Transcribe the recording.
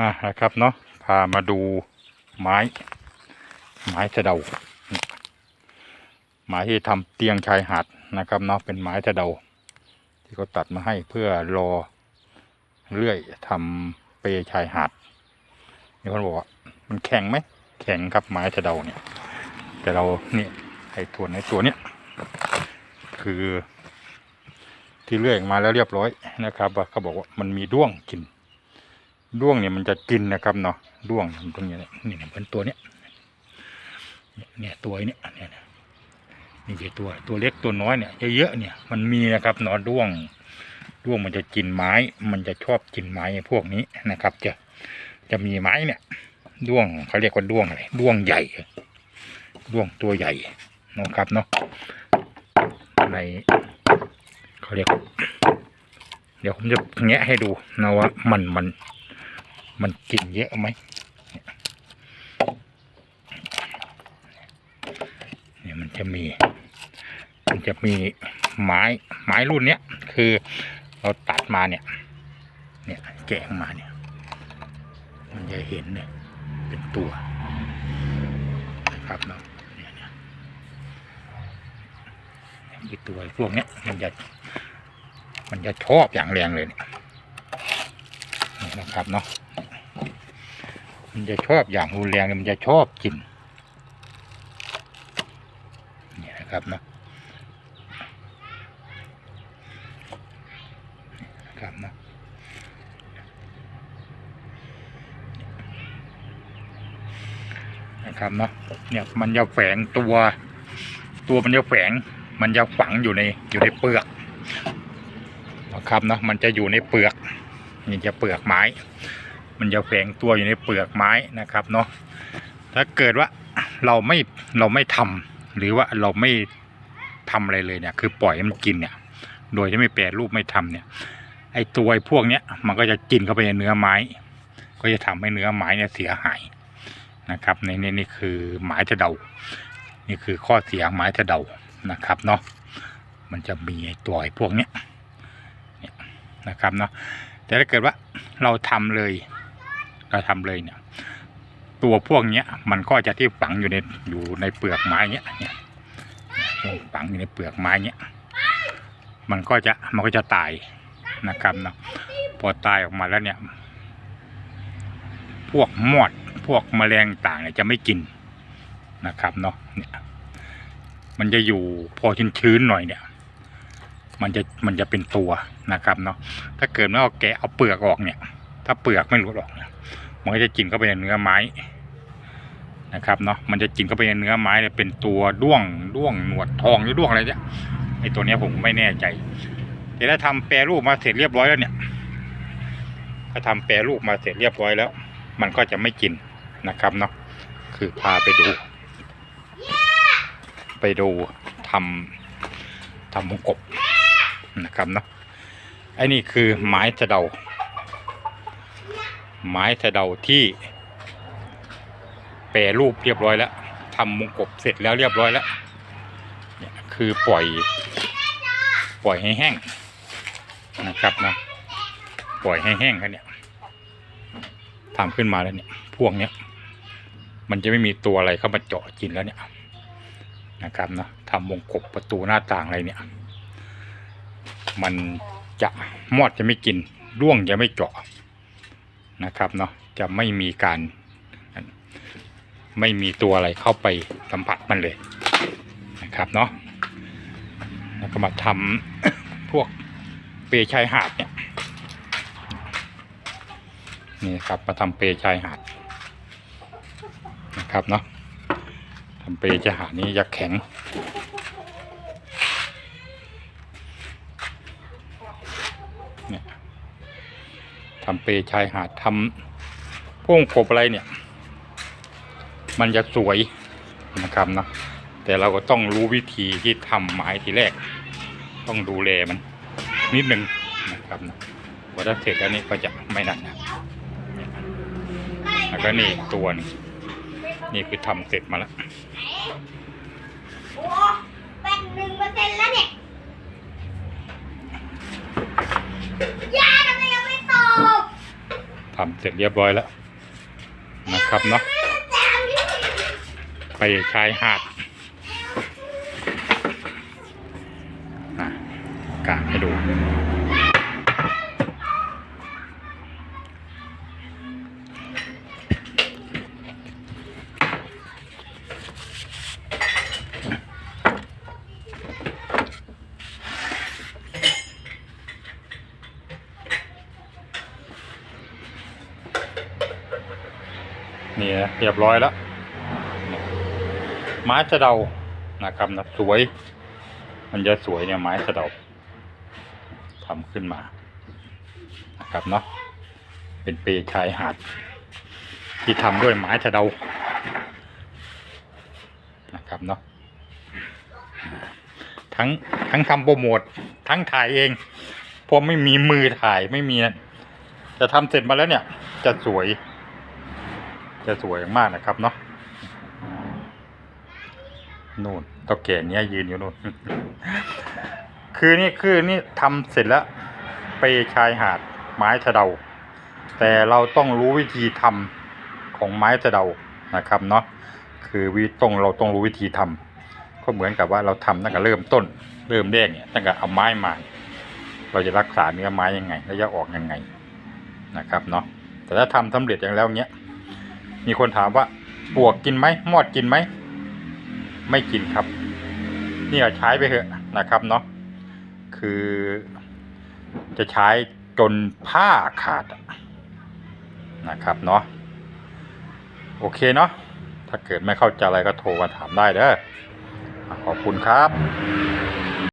อะนะครับเนาะพามาดูไม้ ไม้สะเดาไม้ที่ทำเตียงชายหาดนะครับเนาะเป็นไม้สะเดา ที่เขาตัดมาให้เพื่อรอเลื่อยทำเปชายหาดมีคนบอกว่ามันแข็งไหมแข็งครับไม้สะเดาเนี่ย แต่เราเนี่ยไอ้ตัวในตัวเนี้ยคือที่เลื่อยออกมาแล้วเรียบร้อยนะครับว่าเขาบอกว่ามันมีด้วงกิน ด้วงเนี่ยมันจะกินนะครับเนาะด้วงตรงนี้เนี่ยนี่เป็นตัวเนี้ยเนี่ยตัวเนี้ยเนี่ยเนี่ยนี่คือตัวตัวเล็กตัวน้อยเนี่ยเยอะๆเนี่ยมันมีนะครับเนาะด้วงด้วงมันจะกินไม้ มันจะชอบกินไม้พวกนี้นะครับ จะจะมีไม้เนี่ยด้วงเขาเรียกว่าด้วงอะไรด้วงใหญ่ด้วงตัวใหญ่นะครับเนาะในเขาเรียก เดี๋ยวผมจะแงะให้ดูนะว่ามันมัน มันกินเยอะไหมเนี่ยมันจะมี มันจะมีไม้ไม้รุ่นเนี้ยคือเราตัดมาเนี่ย เนี่ยแกะออกมาเนี่ย มันจะเห็นเนี่ยเป็นตัวนะครับเนาะเนี่ยเนี่ยมีตัวพวกเนี้ยมันจะมันจะชอบอย่างแรงเลยเนี่ยนะครับเนาะ มันจะชอบอย่างรุนแรงมันจะชอบกินนี่นะครับเนาะนี่นะครับนะนะครับเนาะเนี่ยมันจะแฝงตัว ตัวมันจะแฝง มันจะฝังอยู่ในอยู่ในเปลือกนะครับเนาะมันจะอยู่ในเปลือกนี่จะเปลือกไม้ มันจะแฝงตัวอยู่ในเปลือกไม้นะครับเนาะถ้าเกิดว่าเราไม่เราไม่ทำหรือว่าเราไม่ทำอะไรเลยเนี่ย คือปล่อยให้มันกินเนี่ย โดยที่ไม่แปรรูปไม่ทำเนี่ย ไอตัวไอพวกเนี้ยมันก็จะกินเข้าไปในเนื้อไม้ ก็จะทำให้เนื้อไม้เนี่ยเสียหายนะครับในนี่นี่คือไม้จะเดา นี่คือข้อเสียไม้จะเดานะครับเนาะมันจะมีตัวไอ้พวกเนี้ยนะครับเนาะแต่ถ้าเกิดว่าเราทำเลย เราทำเลยเนี่ย ตัวพวกเนี้ย มันก็จะที่ฝังอยู่ในอยู่ในเปลือกไม้เนี้ยเนี่ยฝังอยู่ในเปลือกไม้เนี้ยมันก็จะมันก็จะตายนะครับเนาะพอตายออกมาแล้วเนี่ย พวกมอดพวกแมลงต่างเนี่ยจะไม่กินนะครับเนาะเนี่ยมันจะอยู่พอชื้นๆหน่อยเนี่ย มันจะมันจะเป็นตัวนะครับเนาะถ้าเกิดว่าเอาแกะเอาเปลือกออกเนี่ย ถ้าเปลือกไม่หลุดออกเนี่ยมันก็จะกินเข้าไปในเนื้อไม้นะครับเนาะมันจะกินเข้าไปในเนื้อไม้เนี่ยเป็นตัวด้วงด้วงหนวดทองหรือด้วงอะไรเนี่ยไอตัวเนี้ยผมไม่แน่ใจแต่ถ้าทำแปรรูปมาเสร็จเรียบร้อยแล้วเนี่ย ถ้าทำแปรรูปมาเสร็จเรียบร้อยแล้ว มันก็จะไม่กินนะครับเนาะคือพาไปดู ไปดูทำทำวงกบนะครับเนาะไอ้นี่คือไม้สะเดา ไม้สะเดาที่แปรรูปเรียบร้อยแล้วทำมงกบเสร็จแล้วเรียบร้อยแล้วเนี่ยคือปล่อย ปล่อยให้แห้งนะครับนะปล่อยให้แห้งครับเนี่ยทำขึ้นมาแล้วเนี่ยพวกเนี้ยมันจะไม่มีตัวอะไรเข้ามาเจาะกินแล้วเนี่ยนะครับนะทำวงกบประตูหน้าต่างอะไรเนี่ย มันจะมอดจะไม่กินร่วงจะไม่เจาะ นะครับเนาะจะไม่มีการ ไม่มีตัวอะไรเข้าไปสัมผัสมันเลยนะครับเนาะแล้วก็มาทำพวกเปรย์ชายหาดเนี่ยนี่ครับมาทำเปรย์ชายหาดนะครับเนาะทำเปรย์ชายหาดนี้จะแข็ง ทำเปรย์ชายหาดทำพวกกบอะไรเนี่ย มันจะสวยนะครับนะแต่เราก็ต้องรู้วิธีที่ทำไม้ทีแรก ต้องดูแลมัน นิดหนึ่งนะครับนะพอถ้าเสร็จแล้วนี่ก็จะไม่นั่นนะแล้วก็นี่ตัวนึงนี่คือทำเสร็จมาแล้วโอ้เป็นหนึ่งเปอร์เซ็นต์แล้วเนี่ยยา ทำเสร็จเรียบร้อยแล้วนะครับเนาะไปชายหาดอะกางให้ดู นี่นะเรียบร้อยแล้วไม้สะเดานะครับนะสวย มันจะสวยเนี่ยไม้สะเดาทำขึ้นมานะครับเนาะเป็นเปรชายหาด ที่ทำด้วยไม้สะเดานะครับเนาะทั้งทั้งทำโปรโมททั้งถ่ายเองเพราะไม่มีมือถ่ายไม่มีจะทำเสร็จมาแล้วเนี่ย จะสวย จะสวยมากนะครับเนาะนู่นตาแก่เนี้ยยืนอยู่นู่น คือนี่คือนี่ทำเสร็จแล้วไปชายหาดไม้สะเดา แต่เราต้องรู้วิธีทำของไม้สะเดานะครับเนาะคือวิต้องเราต้องรู้วิธีทำก็เหมือนกับว่าเราทำตั้งแต่เริ่มต้น เริ่มแรกเนี่ยตั้งแต่เอาไม้มา เราจะรักษาเนื้อไม้ยังไง และจะออกยังไงนะครับเนาะแต่ถ้าทำสำเร็จอย่างแล้วเนี้ย มีคนถามว่าปวกกินไหมมอดกินไหม ไม่กินครับนี่เอาใช้ไปเถอะนะครับเนาะคือ จะใช้จนผ้าขาดนะครับเนาะโอเคเนาะถ้าเกิดไม่เข้าใจอะไรก็โทรมาถามได้เด้อขอบคุณครับ